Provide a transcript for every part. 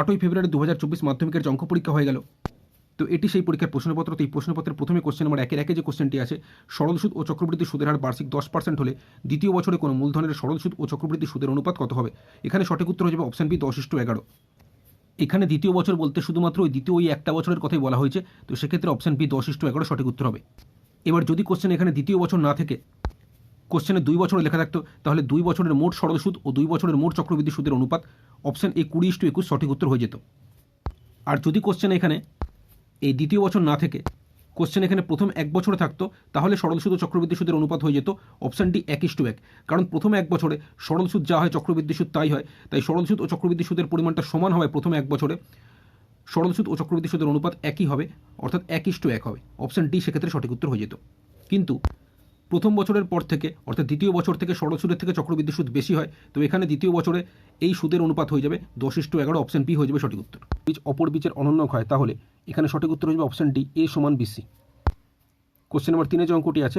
আটই ফেব্রুয়ারি দু হাজার চব্বিশ মাধ্যমিকের যে অঙ্ক পরীক্ষা হয়ে গেল, তো এটি সেই পরীক্ষার প্রশ্নপত্র। তো এই প্রশ্নপত্রের প্রথমে কোশ্চেন নম্বর একের একে যে কোশ্চেনটি আছে, সরল সুদ ও চক্রবৃদ্ধি সুদের হার বার্ষিক দশ পার্সেন্ট হলে দ্বিতীয় বছরে কোনো মূলধনের সরল সুদ ও চক্রবৃদ্ধি সুদের অনুপাত কত হবে? এখানে সঠিক উত্তর হয়ে যাবে অপশন বি দশ ইস্টু এগারো। এখানে দ্বিতীয় বছর বলতে শুধুমাত্র ওই দ্বিতীয় ওই একটা বছরের কথাই বলা হয়েছে, তো সেক্ষেত্রে অপশন বি দশ ইস্টু এগারো সঠিক উত্তর হবে। এবার যদি কোশ্চেন এখানে দ্বিতীয় বছর না থেকে কোশ্চেনে দুই বছরে লেখা থাকতো, তাহলে দুই বছরের মোট সরল সুদ ও দুই বছরের মোট চক্রবৃদ্ধি সুদের অনুপাত অপশন এ কুড়ি ইস্টু একুশ সঠিক উত্তর হয়ে যেত। আর যদি কোশ্চেন এখানে এই দ্বিতীয় বছর না থেকে কোশ্চেন এখানে প্রথম এক বছরে থাকতো, তাহলে সরল সুদ ও চক্রবৃদ্ধি সুদের অনুপাত হয়ে যেত অপশন ডি এক ইস্টু এক। কারণ প্রথম এক বছরে সরল সুদ যা হয় চক্রবৃদ্ধি সুদ তাই হয়। তাই সরল সুদ ও চক্রবৃদ্ধি সুদের পরিমাণটা সমান হয় প্রথম এক বছরে। সরল সুদ ও চক্রবৃদ্ধি সুদের অনুপাত একই হবে, অর্থাৎ এক ইস্টু এক হবে। অপশান ডি সেক্ষেত্রে সঠিক উত্তর হয়ে যেত। কিন্তু প্রথম বছরের পর থেকে, অর্থাৎ দ্বিতীয় বছর থেকে সরল সুদের থেকে চক্রবৃদ্ধি সুদ বেশি হয় তো এখানে দ্বিতীয় বছরে এই সুদের অনুপাত হয়ে যাবে দশ এগারো অপশন বি হয়ে যাবে সঠিক উত্তর। বীজ অপর বীজের অনন্য হয়, তাহলে এখানে সঠিক উত্তর হয়ে যাবে অপশন ডি এ সমান বিসি কোশ্চেন নম্বর তিনে যে অঙ্কটি আছে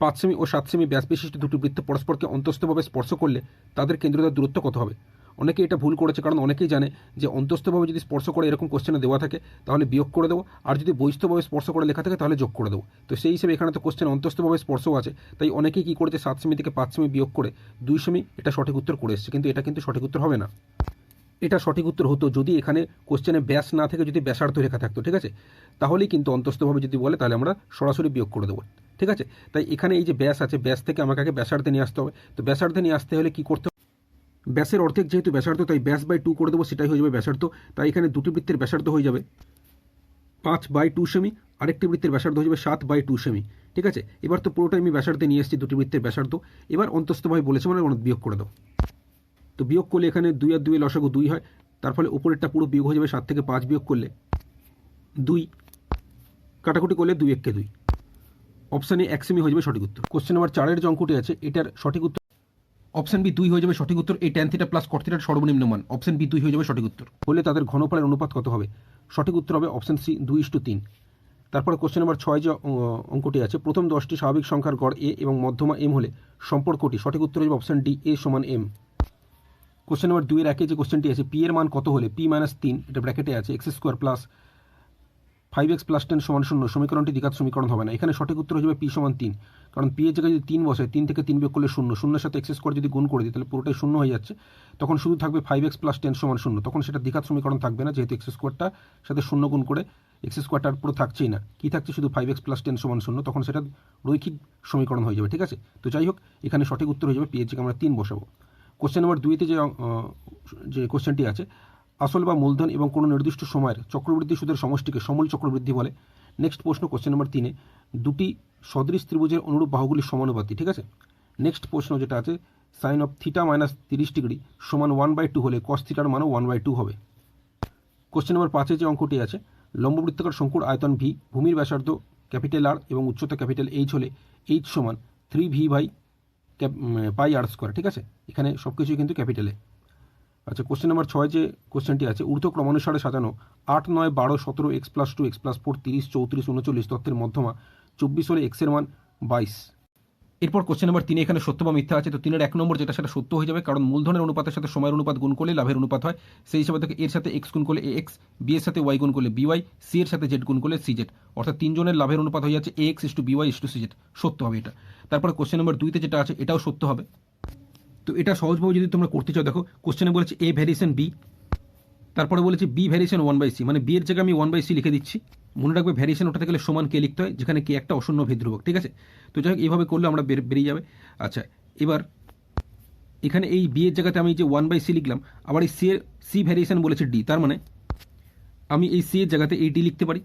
পাঁচ সেমি ও সাত সেমি ব্যাস বিশিষ্ট দুটি বৃত্ত পরস্পরকে অন্তস্থভাবে স্পর্শ করলে তাদের কেন্দ্রতার দূরত্ব কত হবে? অনেকে এটা ভুল করেছে, কারণ অনেকেই জানে যে অন্তস্থভাবে যদি স্পর্শ করে এরকম কোশ্চেনে দেওয়া থাকে, তাহলে বিয়োগ করে দেবো, আর যদি বহিস্থভাবে স্পর্শ করে লেখা থাকে, তাহলে যোগ করে দেবো। তো সেই হিসেবে এখানে তো কোশ্চেন অন্তস্থভাবে স্পর্শও আছে, তাই অনেকেই কী করেছে, সাত সেমি থেকে পাঁচ সেমি বিয়োগ করে দুই সেমি, এটা সঠিক উত্তর করে এসেছে, কিন্তু এটা কিন্তু সঠিক উত্তর হবে না। এটা সঠিক উত্তর হতো যদি এখানে কোশ্চেনে ব্যাস না থেকে যদি ব্যাসার্ধ লেখা থাকতো, ঠিক আছে? তাহলেই কিন্তু অন্তস্থভাবে যদি বলে, তাহলে আমরা সরাসরি বিয়োগ করে দেবো, ঠিক আছে? তাই এখানে এই যে ব্যাস আছে, ব্যাস থেকে আমাকে আগে ব্যাসার্ধে নিয়ে আসতে হবে, তো ব্যাসার্ধে নিয়ে আসতে হলে কী করতে ব্যাসের অর্ধেক যেহেতু ব্যাসার্ধ, তাই ব্যাস বাই টু করে দেবো, সেটাই হয়ে যাবে ব্যাসার্ধ। তাই এখানে দুটি বৃত্তের ব্যাসার্ধ হয়ে যাবে। পাঁচ বাই টু সেমি আরেকটি বৃত্তের ব্যাসার্ধ হয়ে যাবে সাত বাই টু সেমি ঠিক আছে? এবার তো পুরোটাই আমি ব্যাসার্ধে নিয়ে এসেছি, দুটি বৃত্তের ব্যাসার্ধ। এবার অন্তস্থভাবে বলেছে মানে বিয়োগ করে দাও। তো বিয়োগ করলে এখানে দুই আর দুই লসাগু দুই হয়, তার ফলে উপরেরটা পুরো বিয়োগ হয়ে যাবে সাত থেকে পাঁচ বিয়োগ করলে। দুই, কাটাকুটি করলে দুই এককে দুই। অপশানে এক সেমি হয়ে যাবে সঠিক উত্তর। কোশ্চেন নাম্বার চারের যে অঙ্কটি আছে, এটার সঠিক উত্তর অপশন বি দুই হয়ে যাবে সঠিক উত্তর। এই ট্যান থিটা প্লাস কর্থিটার সর্বনিম্ন মান। অপশন বি দুই হয়ে যাবে সঠিক উত্তর। হলে তাদের ঘনফলের অনুপাত কত হবে? সঠিক উত্তর হবে অপশন সি দুই ইস্টু তিন। তারপরে কোশ্চেন নাম্বার ছয় যে অঙ্কটি আছে, প্রথম দশটি স্বাভাবিক সংখ্যার গড় এ এবং মধ্যমা এম হলে সম্পর্কটি সঠিক উত্তর যাবে অপশন ডি এ সমান এম। কোশ্চেন নাম্বার দুইয়ের একে যে কোশ্চেনটি আছে, পি এর মান কত হলে? পি মাইনাস তিন, এটা ব্র্যাকেটে আছে X square plus five X plus ten সমান শূন্য, সমীকরণটি দ্বিঘাত সমীকরণ হবে না। এখানে সঠিক উত্তর হয়ে যাবে পি সমান তিন। কারণ পি এর জায়গায় যদি তিন বসে, তিন থেকে তিন বিয়োগ করলে শূন্য, শূন্যের সাথে এক্স স্কোয়ার যদি গুণ করে দিই, তাহলে পুরোটাই শূন্য হয়ে যাচ্ছে। তখন শুধু থাকবে ফাইভ এক্স প্লাস টেন সমান শূন্য। তখন সেটা দ্বিঘাত সমীকরণ থাকবে না, যেহেতু এক্স স্কোয়ারটা সাথে শূন্য গুণ করে এক্স স্কোয়ারটার পুরো থাকছেই না। কি থাকছে? শুধু ফাইভ এক্স প্লাস টেন সমান শূন্য, তখন সেটা রৈখিক সমীকরণ হয়ে যাবে, ঠিক আছে? তো যাই হোক, এখানে সঠিক উত্তর হয়ে যাবে পি এর জায়গায় আমরা তিন বসাবো। কোশ্চেন নাম্বার দুইতে যে যে কোশ্চেনটি আছে আসল বা মূলধন এবং কোনো নির্দিষ্ট সময়ের চক্রবৃদ্ধি সুদের সমষ্টিকে সমূল চক্রবৃদ্ধি বলে। নেক্সট প্রশ্ন কোশ্চেন নাম্বার তিনে। দুটি সদৃশ ত্রিভুজের অনুরূপ বাহুগুলির সমানুপাতি ঠিক আছে? নেক্সট প্রশ্ন যেটা আছে সাইন অফ থিটা মাইনাস তিরিশ ডিগ্রি সমান ওয়ান বাই টু হলে কস থিটার মানও ওয়ান বাই টু হবে। কোশ্চেন নাম্বার পাঁচে যে অঙ্কটি আছে, লম্ববৃত্তাকার শঙ্কুর আয়তন ভি ভূমির ব্যাসার্ধ ক্যাপিটাল আর এবং উচ্চতা ক্যাপিটাল এইচ হলে এইচ সমান three V by pi R square ঠিক আছে? এখানে সব কিছুই কিন্তু ক্যাপিটালে। আচ্ছা কোশ্চেন নাম্বার ছয় যে কোশ্চেনটি আছে, ঊর্ধ্ব ক্রমানুসারে সাজানো আট, নয়, বারো, সতেরো x plus two x plus four তিরিশ, চৌত্রিশ, উনচল্লিশ তথ্যের মধ্যমা, চব্বিশ হলে এক্সের মান বাইশ। এরপর কোশ্চেন নাম্বার তিনে, এখানে সত্য বা মিথ্যা আছে, তো তিনের এক নম্বর যেটা, সেটা সত্য হয়ে যাবে, কারণ মূলধনের অনুপাতের সাথে সময়ের অনুপাত গুণ করলে লাভের অনুপাত হয়, সেই হিসাবে থেকে এর সাথে এক্স গুণ করলে এ এক্স বি এর সাথে ওয়াই গুণ করলে বি ওয়াই সি এর সাথে জেড গুণ করলে সি জেড অর্থাৎ তিনজনের লাভের অনুপাত হয়ে যাচ্ছে a x is to b y is to c z সত্য হবে এটা। তারপরে কোশ্চেন নাম্বার দুইতে যেটা আছে, এটাও সত্য হবে। তো এটা সহজভাবে যদি তোমরা করতে চাও, দেখো কোশ্চেনে বলেছে এ ভ্যারিয়েশন বি তারপরে বলেছে b variation one by c মানে বি এর জায়গায় আমি ওয়ান বাই সি লিখে দিচ্ছি। মনে রাখবে ভ্যারিয়েশন ওঠাতে গেলে সমান কে লিখতে হয়, যেখানে কে একটা অশূন্য ভেদ্রুবক ঠিক আছে? তো যাই হোক এইভাবে করলে আমরা বের- বেরিয়ে যাবে। আচ্ছা এবার এখানে এই বি এর জায়গাতে আমি যে ওয়ান বাই সি লিখলাম, আবার এই সি এর সি ভ্যারিয়েশন বলেছে ডি তার মানে আমি এই সি এর জায়গাতে এই ডি লিখতে পারি।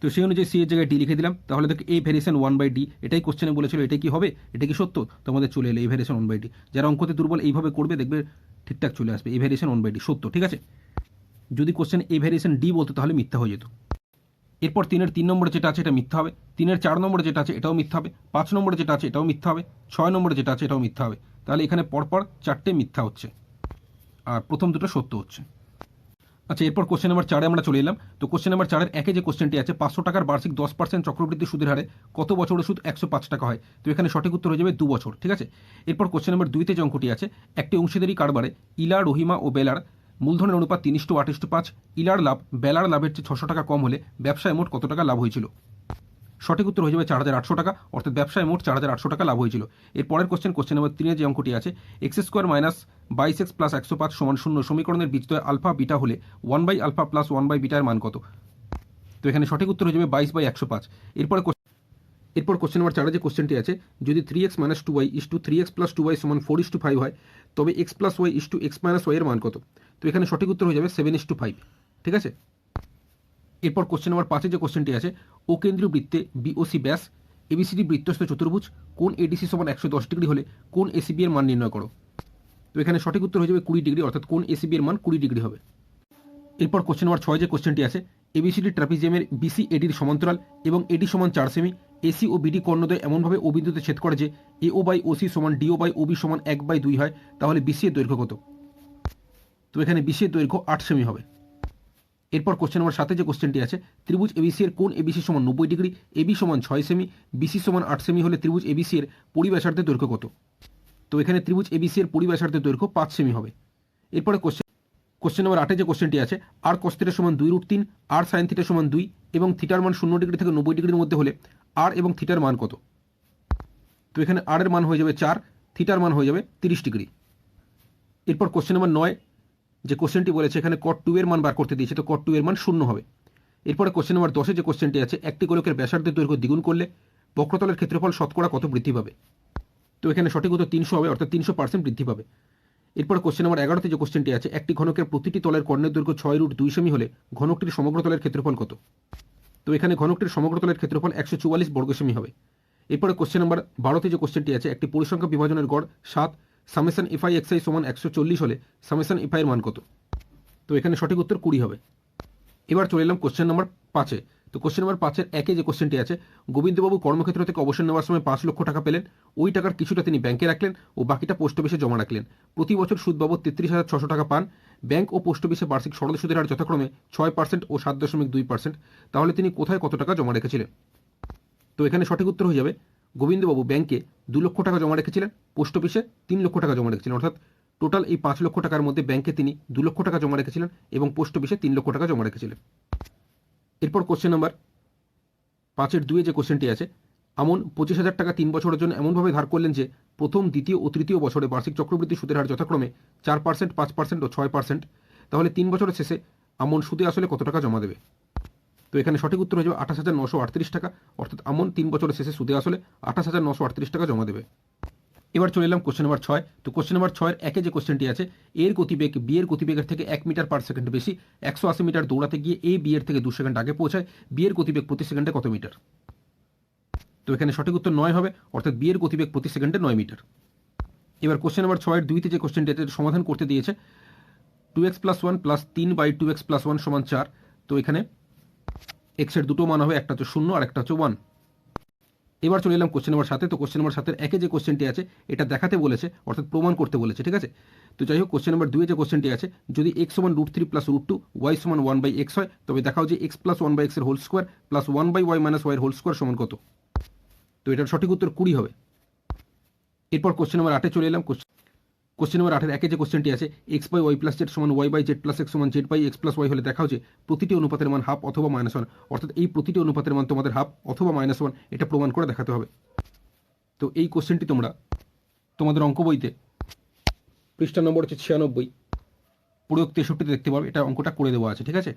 তো সেই অনুযায়ী সি এর জায়গায় ডি লিখে দিলাম। তাহলে দেখো a variation one by d এটাই কোশ্চেনে বলেছিল এটা কি হবে? এটা কি সত্য? তোমাদের চলে এলো a variation one by d যারা অঙ্কতে দুর্বল এইভাবে করবে, দেখবে ঠিকঠাক চলে আসবে। A variation one by d সত্য, ঠিক আছে? যদি কোশ্চেন এ ভ্যারিয়েশন ডি বলতো, তাহলে মিথ্যা হয়ে যেত। এরপর তিনের তিন নম্বরে যেটা আছে, এটা মিথ্যা হবে। তিনের চার নম্বরে যেটা আছে, এটাও মিথ্যা হবে। পাঁচ নম্বরে যেটা আছে, এটাও মিথ্যা হবে। ছয় নম্বরে যেটা আছে, এটাও মিথ্যা হবে। তাহলে এখানে পরপর চারটে মিথ্যা হচ্ছে। আর প্রথম দুটো সত্য হচ্ছে। আচ্ছা এরপর কোশ্চেন নাম্বার চারে আমরা চলে এলাম। তো কোশ্চেন নাম্বার চারের একে যে কোশ্চেনটি আছে, পাঁচশো টাকার বার্ষিক দশ পার্সেন্ট চক্রবৃদ্ধি সুদের হারে কত বছরের সুদ একশো পাঁচ টাকা হয়? তো এখানে সঠিক উত্তর হয়ে যাবে দু বছর, ঠিক আছে? এরপর কোশ্চেন নাম্বার দুইতে যে অঙ্কটি আছে, একটি অংশীদারি কারবারে ইলা রহিমা ও বেলার মূলধনের অনুপাত তিন ইস্টু আট ইস্টু পাঁচ, ইলার লাভ বেলার লাভের চেয়ে ছশো টাকা কম হলে ব্যবসায় মোট কত টাকা লাভ হয়েছিল? সঠিক উত্তর হয়ে যাবে চার হাজার আটশো টাকা। অর্থাৎ ব্যবসায় মোট চার হাজার আটশো টাকা লাভ হয়েছিল। এর পরের কোশ্চেন কোশ্চেন নম্বর তিনে যে অঙ্কটি আছে এক্স স্কোয়ার মাইনাস বাইশ এক্স প্লাস একশো পাঁচ সমান শূন্য সমীকরণের বীজদ্বয় আলফা বিটা হলে one by alpha plus one by bitter মান কত? তো এখানে সঠিক উত্তর হয়ে যাবে বাইশ বাই একশো পাঁচ। এরপরে এরপর কোশ্চেন নাম্বার চারে যে কোশ্চেনটি আছে, যদি three x minus two y is to three x plus two y সমান ফোর ইস টু ফাইভ হয়, তবে x plus y is to x minus y এর মান কত? তো এখানে সঠিক উত্তর হয়ে যাবে সেভেন ইস টু ফাইভ ঠিক আছে? এরপর কোশ্চেন নাম্বার পাঁচে যে কোশ্চেনটি আছে, ও কেন্দ্রীয় বৃত্তে বিওসি ব্যাস এবিসিডি বৃত্তস্থ চতুর্ভুজ, কোন এডিসি সমান একশো দশ ডিগ্রি হলে কোন এসিবি এর মান নির্ণয় করো? তো এখানে সঠিক উত্তর হয়ে যাবে কুড়ি ডিগ্রি, অর্থাৎ কোন এসিবি এর মান কুড়ি ডিগ্রি হবে। এরপর কোশ্চেন নাম্বার ছয় যে কোশ্চেনটি আছে এবিসিডি ট্রাপিজিয়ামের বিসি এডির সমান্তরাল এবং এডি সমান চার সেমি এসি ও বিডি কর্ণদয় এমনভাবে ও বিন্দুতে ছেদ করে যে এ ও বাই ওসি সমান ডিও বাই ওবি সমান এক বাই দুই হয়, তাহলে বিসি এর দৈর্ঘ্য কত? তো এখানে বিসি এর দৈর্ঘ্য আট সেমি হবে। এরপর কোশ্চেন নাম্বার সাথে যে কোশ্চেনটি আছে, ত্রিভুজ এবিসি এর কোন এবিসি সমান নব্বই ডিগ্রি এবি সমান ছয় সেমি বিসি সমান আট সেমি হলে ত্রিভুজ এবিসি এর পরিব্যাসার্ধের দৈর্ঘ্য কত? তো এখানে ত্রিভুজ এবিসি এর পরিব্যাসার্ধের দৈর্ঘ্য পাঁচ সেমি হবে। এরপরে কোশ্চেন কোশ্চেন নাম্বার আটে যে কোশ্চেনটি আছে আর কস্তিটা সমান দুই রুট তিন আর সাইন থিটা সমান দুই এবং থিটার মান শূন্য ডিগ্রি থেকে নব্বই ডিগ্রির মধ্যে হলে আর এবং থিটার মান কত? তো এখানে আর এর মান হয়ে যাবে চার থিটার মান হয়ে যাবে তিরিশ ডিগ্রি। এরপর কোশ্চেন নাম্বার নয় যে কোশ্চেনটি বলেছে, এখানে কট টু এর মান বার করতে দিয়েছে, তো কট টু এর মান শূন্য হবে। এরপরে কোশ্চেন নাম্বার দশে যে কোশ্চেনটি আছে, একটি গোলকের ব্যাসার্ধের দৈর্ঘ্য দ্বিগুণ করলে বক্রতলের ক্ষেত্রফল শতকরা কত বৃদ্ধি পাবে? তো এখানে সঠিক উত্তর তিনশো হবে, অর্থাৎ তিনশো পার্সেন্ট বৃদ্ধি পাবে। এরপর কোশ্চেন নাম্বার এগারোতে যে কোশ্চেনটি আছে, একটি ঘনকের প্রতিটি তলের কর্ণের দৈর্ঘ্য ছয় রুট দুই সেমি হলে ঘনকটির সমগ্র তলের ক্ষেত্রফল কত? তো এখানে ঘনকটির সমগ্র তলের ক্ষেত্রফল একশো চুয়াল্লিশ বর্গ সেমি হবে। এরপরে কোশ্চেন নাম্বার বারোতে যে কোশ্চেনটি আছে, একটি পরিসংখ্যা বিভাজনের গড় সাত সামেশন এফআই এক্সআই সমান একশো চল্লিশ হলে সামেশন এফআই এর মান কত? তো এখানে সঠিক উত্তর কুড়ি হবে। এবার চলে এলাম কোশ্চেন নাম্বার পাঁচে তো কোশ্চেন নাম্বার পাঁচের একে যে কোশ্চেনটি আছে, গোবিন্দবাবু কর্মক্ষেত্র থেকে অবসর নেওয়ার সময় পাঁচ লক্ষ টাকা পেলেন। ওই টাকার কিছুটা তিনি ব্যাংকে রাখলেন ও বাকিটা পোস্ট অফিসে জমা রাখলেন। প্রতি বছর সুদ বাবদ তেত্রিশ হাজার ছশো টাকা পান। ব্যাংক ও পোস্ট অফিসে বার্ষিক সরল সুদের হার যথাক্রমে ছয় পার্সেন্ট ও সাত দশমিক দুই পার্সেন্ট তাহলে তিনি কোথায় কত টাকা জমা রেখেছিলেন? তো এখানে সঠিক উত্তর হয়ে যাবে গোবিন্দবাবু ব্যাংকে দু লক্ষ টাকা জমা রেখেছিলেন, পোস্ট অফিসে তিন লক্ষ টাকা জমা রেখেছিলেন। অর্থাৎ টোটাল এই পাঁচ লক্ষ টাকার মধ্যে ব্যাংকে তিনি দু লক্ষ টাকা জমা রেখেছিলেন এবং পোস্ট অফিসে তিন লক্ষ টাকা জমা রেখেছিলেন। এরপর কোশ্চেন নাম্বার পাঁচের দুয়ে যে কোশ্চেনটি আছে, আমন পঁচিশ হাজার টাকা তিন বছরের জন্য এমনভাবে ধার করলেন যে প্রথম, দ্বিতীয় ও তৃতীয় বছরে বার্ষিক চক্রবৃদ্ধি সুদের হার যথাক্রমে চার পার্সেন্ট পাঁচ পার্সেন্ট ও ছয় পার্সেন্ট তাহলে তিন বছরের শেষে আমন সুদে আসলে কত টাকা জমা দেবে? তো এখানে সঠিক উত্তর হয়ে যাবে আঠাশ হাজার নশো আটত্রিশ টাকা। অর্থাৎ আমন তিন বছরের শেষে সুদে আসলে আঠাশ হাজার নশো আটত্রিশ টাকা জমা দেবে। এবার চলে এলাম কোশ্চেন নাম্বার ছয়। তো কোশ্চেন নাম্বার ছয়ের একে যে কোশ্চেনটি আছে, এর গতিবেগ বি এর গতিবেগের থেকে এক মিটার পার সেকেন্ড বেশি। একশো আশি মিটার দৌড়াতে গিয়ে এ বি এর থেকে দু সেকেন্ড আগে পৌঁছায়। বি এর গতিবেগ প্রতি সেকেন্ডে কত মিটার? তো এখানে সঠিক উত্তর নয় হবে, অর্থাৎ বি এর গতিবেগ প্রতি সেকেন্ডে নয় মিটার। এবার কোশ্চেন নাম্বার ছয়ের দুইতে যে কোশ্চেনটি আছে সমাধান করতে দিয়েছে। Two x plus one plus তিন by two x plus one সমান চার। তো এখানে এক্সের দুটো মান হবে, একটা হচ্ছে শূন্য আর একটা হচ্ছে ওয়ান এবার চলে এলাম কোশ্চেন নাম্বার সাথে তো কোশ্চেন নাম্বার সাতের একে যে কোশ্চেনটি আছে, এটা দেখাতে বলেছে, অর্থাৎ প্রমাণ করতে বলেছে, ঠিক আছে? তো যাই হোক কোশ্চেন নাম্বার দুয়ে যে কোশ্চেনটি আছে, যদি এক্স সমান root three plus root two y সমান ওয়ান বাই এক্স হয়, তবে দেখাও যে এক্স প্লাস ওয়ান বাই এক্সের whole square plus one by y minus ওয়াইয়ের হোল স্কোয়ার সমান কত? তো এটার সঠিক উত্তর কুড়ি হবে। এরপর কোশ্চেন নাম্বার আটে চলে এলাম। কোশ্চেন নাম্বার আটের একে যে কোশ্চেনটি আছে x by y plus z সমান y by z plus x সমান z by x plus y হলে দেখাও হচ্ছে প্রতিটি অনুপাতের মান হাফ অথবা মাইনাস ওয়ান অর্থাৎ এই প্রতিটি অনুপাতের মান তোমাদের হাফ অথবা মাইনাস ওয়ান এটা প্রমাণ করে দেখাতে হবে। তো এই কোশ্চেনটি তোমরা তোমাদের অঙ্ক বইতে, পৃষ্ঠা নম্বর হচ্ছে ছিয়ানব্বই, প্রয়োগ তেষট্টিতে দেখতে পাবে এটা অঙ্কটা করে দেওয়া আছে, ঠিক আছে?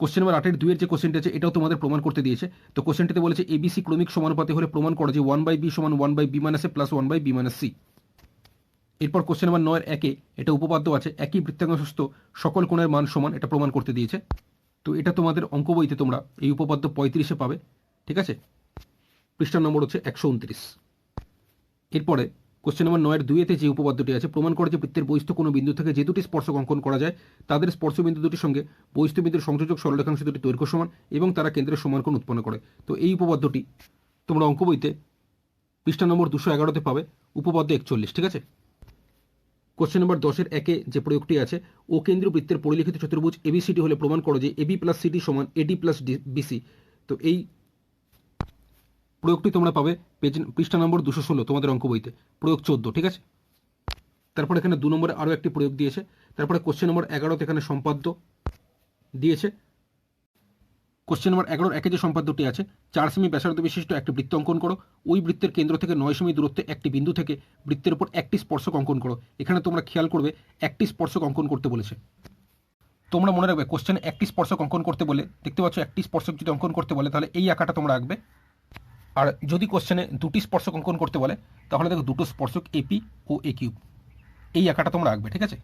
কোশ্চেন নাম্বার আটের দুইয়ের যে কোশ্চেনটি আছে, এটাও তোমাদের প্রমাণ করতে দিয়েছে। তো কোশ্চেনটিতে বলেছে এবিসি ক্রমিক সমানুপাতে হলে প্রমাণ করো যে ওয়ান বাই বি সমান one by b minus a plus one by b minus c এরপর কোশ্চেন নাম্বার নয়ের একে এটা উপপাদ্য আছে, একই বৃত্তাংশস্থ সকল কোণের মান সমান এটা প্রমাণ করতে দিয়েছে। তো এটা তোমাদের অঙ্ক বইতে তোমরা এই উপপাদ্য পঁয়ত্রিশে পাবে, ঠিক আছে? পৃষ্ঠা নম্বর হচ্ছে একশো উনত্রিশ। এরপরে কোশ্চেন নম্বর নয়ের দুইয়েতে যে উপপাদ্যটি আছে, প্রমাণ করে যে বৃত্তের বহিস্থ কোনো বিন্দু থেকে যে দুটি স্পর্শক অঙ্কন করা যায়, তাদের স্পর্শবিন্দু দুটির সঙ্গে বহিস্থ বিন্দুর সংযোজক সরলরেখাংশ দুটি দৈর্ঘ্য সমান এবং তারা কেন্দ্রের সমান কোণ উৎপন্ন করে। তো এই উপপাদ্যটি তোমরা অঙ্ক বইতে পৃষ্ঠা নম্বর দুশো এগারোতে পাবে, উপপাদ্য একচল্লিশ, ঠিক আছে? কোশ্চেন নম্বর দশের একে যে প্রয়োগটি আছে, ও কেন্দ্রীয় বৃত্তের পরিলিখিত চতুর্ভুজ এবিসিডি হলে প্রমাণ করো যে এবি প্লাস সিটি সমান এডি প্লাস বিসি তো এই প্রয়োগটি তোমরা পাবে পেজ পৃষ্ঠা নম্বর দুশো ষোলো, তোমাদের অঙ্ক বইতে। প্রয়োগ চোদ্দ, ঠিক আছে? তারপর এখানে দু নম্বরে আরও একটি প্রয়োগ দিয়েছে। তারপরে কোশ্চেন নম্বর এগারোতে এখানে সম্পাদ্য দিয়েছে। কোশ্চেন নম্বর এগারোর একে যে সম্পাদ্যটি আছে, চার সেমি ব্যাসার্ধ বিশিষ্ট একটি বৃত্ত অঙ্কন করো। ওই বৃত্তের কেন্দ্র থেকে নয় সেমি দূরত্বে একটি বিন্দু থেকে বৃত্তের উপর একটি স্পর্শক অঙ্কন করো। এখানে তোমরা খেয়াল করবে, একটি স্পর্শক অঙ্কন করতে বলেছে। তোমরা মনে রাখবে কোশ্চেন একটি স্পর্শক অঙ্কন করতে বলে, দেখতে পাচ্ছ একটি স্পর্শক যদি অঙ্কন করতে বলে, তাহলে এই আঁকাটা তোমরা আঁকবে। আর যদি কোশ্চেনে দুটি স্পর্শক অঙ্কন করতে বলে, তাহলে দেখো দুটো স্পর্শক এপি ও এ কিউব এই আঁকাটা তোমরা আঁকবে, ঠিক আছে?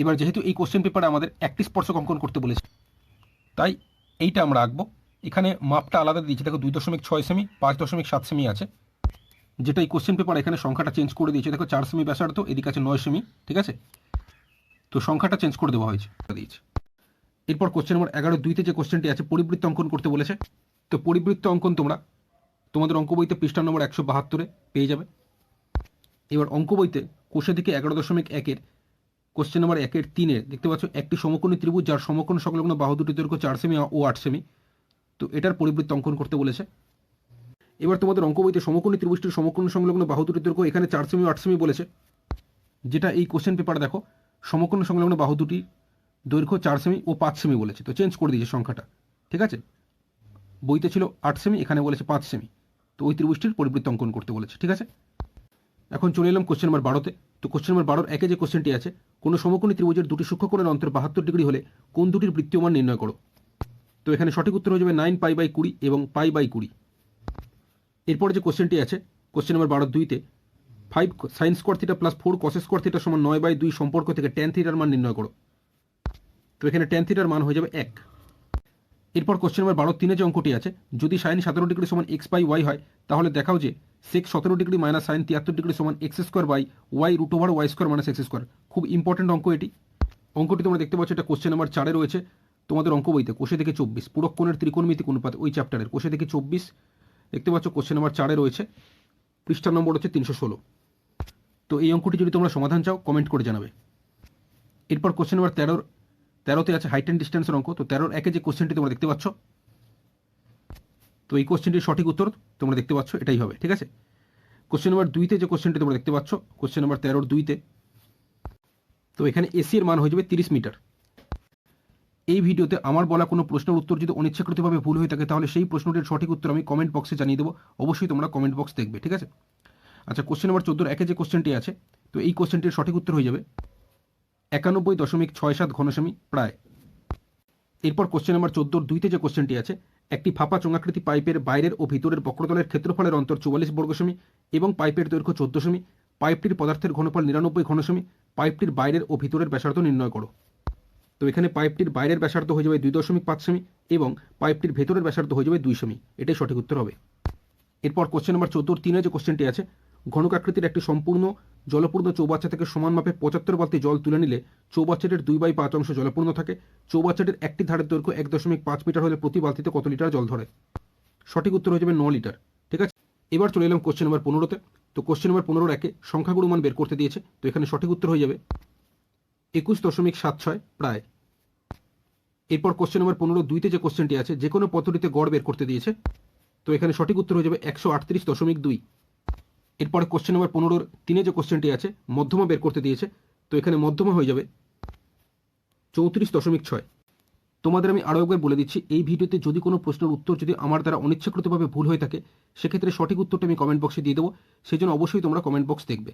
এবার যেহেতু এই কোশ্চেন পেপারে আমাদের একটি স্পর্শক অঙ্কন করতে বলেছে, তাই এইটা আমরা আঁকবো। এখানে মাপটা আলাদা দিয়েছে। দেখো, দুই দশমিক ছয় সেমি পাঁচ দশমিক সাত সেমি আছে। যেটা এই কোশ্চেন পেপার এখানে সংখ্যাটা চেঞ্জ করে দিয়েছে। দেখো, চার সেমি ব্যাসার্ধ, এদিকে আছে নয় সেমি ঠিক আছে? তো সংখ্যাটা চেঞ্জ করে দেওয়া হয়েছে। দিয়েছে এরপর কোশ্চেন নম্বর এগারো দুইতে যে কোশ্চেনটি আছে, পরিবৃত্ত অঙ্কন করতে বলেছে। তো পরিবৃত্ত অঙ্কন তোমরা তোমাদের অঙ্ক বইতে পৃষ্ঠা নম্বর একশো বাহাত্তরে পেয়ে যাবে। এবার অঙ্ক বইতে কোষে থেকে এগারো দশমিক একের কোশ্চেন নাম্বার একের তিনের। দেখতে পাচ্ছ, একটি সমকোণী ত্রিভুজ, যার সমকোণ সংলগ্ন বাহু দুটি দৈর্ঘ্য চার সেমি ও আট সেমি। তো এটার পরিবৃত্ত অঙ্কন করতে বলেছে। এবার তোমাদের অঙ্ক বইতে সমকোণী ত্রিভুজটির সমকোণ সংলগ্ন বাহু দুটি দৈর্ঘ্য এখানে চার সেমি ও আট সেমি বলেছে। যেটা এই কোশ্চেন পেপারে দেখো, সমকোণ সংলগ্ন বাহু দুটি দৈর্ঘ্য চার সেমি ও পাঁচ সেমি বলেছে। তো চেঞ্জ করে দিয়েছে সংখ্যাটা। ঠিক আছে? বইতে ছিল আট সেমি, এখানে বলেছে পাঁচ সেমি। তো ওই ত্রিভুজটির পরিবৃত্ত অঙ্কন করতে বলেছে। ঠিক আছে? এখন চলে এলাম কোশ্চেন নাম্বার বারোতে। তো কোশ্চেন নাম্বার বারোর একে যে কোশ্চেনটি আছে, কোনো সমকোণী ত্রিভুজের দুটি সূক্ষ্মকোণের অন্তর বাহাত্তর ডিগ্রি হলে কোন দুটির বৃত্তীয় মান নির্ণয় করো? তো এখানে সঠিক উত্তর হয়ে যাবে নাইন পাই বাই কুড়ি এবং পাই বাই কুড়ি। এরপরে যে কোশ্চেনটি আছে কোশ্চেন নাম্বার বারো দুইতে five sine square theta plus four cos square থিটার সমান নয় বাই দুই সম্পর্ক থেকে টেন থিটার মান নির্ণয় করো। তো এখানে টেন থিটার মান হয়ে যাবে এক। এরপর কোশ্চেন নাম্বার বারো তিনে যে অঙ্কটি আছে, যদি সাইন সতেরো ডিগ্রি সমান এক্স বাই ওয়াই হয়, তাহলে দেখাও যে সেক্স সতেরো ডিগ্রি মাইনাস সাইন তিয়াত্তর ডিগ্রি সমান x square by y root over y square minus x square খুব ইম্পর্টেন্ট অঙ্ক এটি। অঙ্কটি তোমরা দেখতে পাচ্ছ, এটা কোশ্চেন নাম্বার চারে রয়েছে। তোমাদের অঙ্ক বইতে কোষে থেকে চব্বিশ। পুরক্ষণের ত্রিকোণমিতিক অনুপাত ওই চ্যাপ্টারের কোষে থেকে চব্বিশ। দেখতে পাচ্ছ কোশ্চেন নাম্বার চারে রয়েছে। পৃষ্ঠা নম্বর হচ্ছে তিনশো ষোলো। তো এই অঙ্কটি যদি তোমরা সমাধান চাও কমেন্ট করে জানাবে। এরপর কোশ্চেন নাম্বার তেরোর তেরোতে আছে হাইট অ্যান্ড ডিস্টেন্সের অঙ্ক। তো তেরোর একে যে কোশ্চেনটি তোমরা দেখতে পাচ্ছ তো এই কোশ্চেনটির সঠিক উত্তর তোমরা দেখতে পাচ্ছ, এটাই হবে, ঠিক আছে? কোশ্চেন নাম্বার দুইতে যে কোশ্চেনটি তোমরা দেখতে পাচ্ছ কোশ্চেন নাম্বার তেরোর দুইতে, তো এখানে এসি এর মান হয়ে যাবে তিরিশ মিটার। এই ভিডিওতে আমার বলা কোনো প্রশ্নের উত্তর যদি অনিচ্ছাকৃতভাবে ভুল হয়ে থাকে, তাহলে সেই প্রশ্নটির সঠিক উত্তর আমি কমেন্ট বক্সে জানিয়ে দেবো। অবশ্যই তোমরা কমেন্ট বক্স দেখবে, ঠিক আছে? আচ্ছা কোশ্চেন নাম্বার চোদ্দোর একে যে কোশ্চেনটি আছে, তো এই কোশ্চেনটির সঠিক উত্তর হয়ে যাবে একানব্বই দশমিক ছয় সাত ঘনসেমি প্রায়। এরপর কোশ্চেন নাম্বার চোদ্দোর দুইতে যে কোশ্চেনটি আছে একটি ফাঁপা চোঙাকৃতি পাইপের বাইরের ও ভিতরের বক্রতলের ক্ষেত্রফলের অন্তর চুয়াল্লিশ বর্গসমি এবং পাইপের দৈর্ঘ্য চোদ্দ সেমি পাইপটির পদার্থের ঘনফল নিরানব্বই ঘনসমি। পাইপটির বাইরের ও ভিতরের ব্যাসার্ধ নির্ণয় করো। তো এখানে পাইপটির বাইরের ব্যাসার্ধ হয়ে যাবে দুই দশমিক পাঁচ সেমি এবং পাইপটির ভেতরের ব্যাসার্ধ হয়ে যাবে দুই সেমি। এটাই সঠিক উত্তর হবে। এরপর কোশ্চেন নাম্বার চোদ্দোর তিনে যে কোশ্চেনটি আছে ঘনকাকৃতির একটি সম্পূর্ণ জলপূর্ণ চৌবাচ্চা থেকে সমান মাপে পঁচাত্তর বালতি জল তুলে নিলে চৌবাচ্চাটির দুই বাই পাঁচ অংশ জলপূর্ণ থাকে। চৌবাচ্চাটির একটি ধারের দৈর্ঘ্য এক দশমিক পাঁচ মিটার হলে প্রতি বালতিতে কত লিটার জল ধরে? সঠিক উত্তর হয়ে যাবে ন লিটার। ঠিক আছে? এবার চলে এলাম কোশ্চেন নাম্বার পনেরোতে। তো কোশ্চেন নাম্বার পনেরোর একে সংখ্যাগুলো মান বের করতে দিয়েছে। তো এখানে সঠিক উত্তর হয়ে যাবে একুশ দশমিক সাত ছয় প্রায়। এরপর কোশ্চেন নাম্বার পনেরো দুইতে যে কোশ্চেনটি আছে, যে কোনো পদ্ধতিতে গড় বের করতে দিয়েছে। তো এখানে সঠিক উত্তর হয়ে যাবে একশো আটত্রিশ দশমিক দুই। এরপরে কোশ্চেন নম্বর পনেরোর তিনে যে কোশ্চেনটি আছে, মধ্যমা বের করতে দিয়েছে, তো এখানে মধ্যমা হয়ে যাবে চৌত্রিশ দশমিক ছয়। তোমাদের আমি আরও একবার বলে দিচ্ছি, এই ভিডিওতে যদি কোনো প্রশ্নের উত্তর যদি আমার দ্বারা অনিচ্ছাকৃতভাবে ভুল হয়ে থাকে, সেক্ষেত্রে সঠিক উত্তরটা আমি কমেন্ট বক্সে দিয়ে দেবো। সেই জন্য অবশ্যই তোমরা কমেন্ট বক্স দেখবে।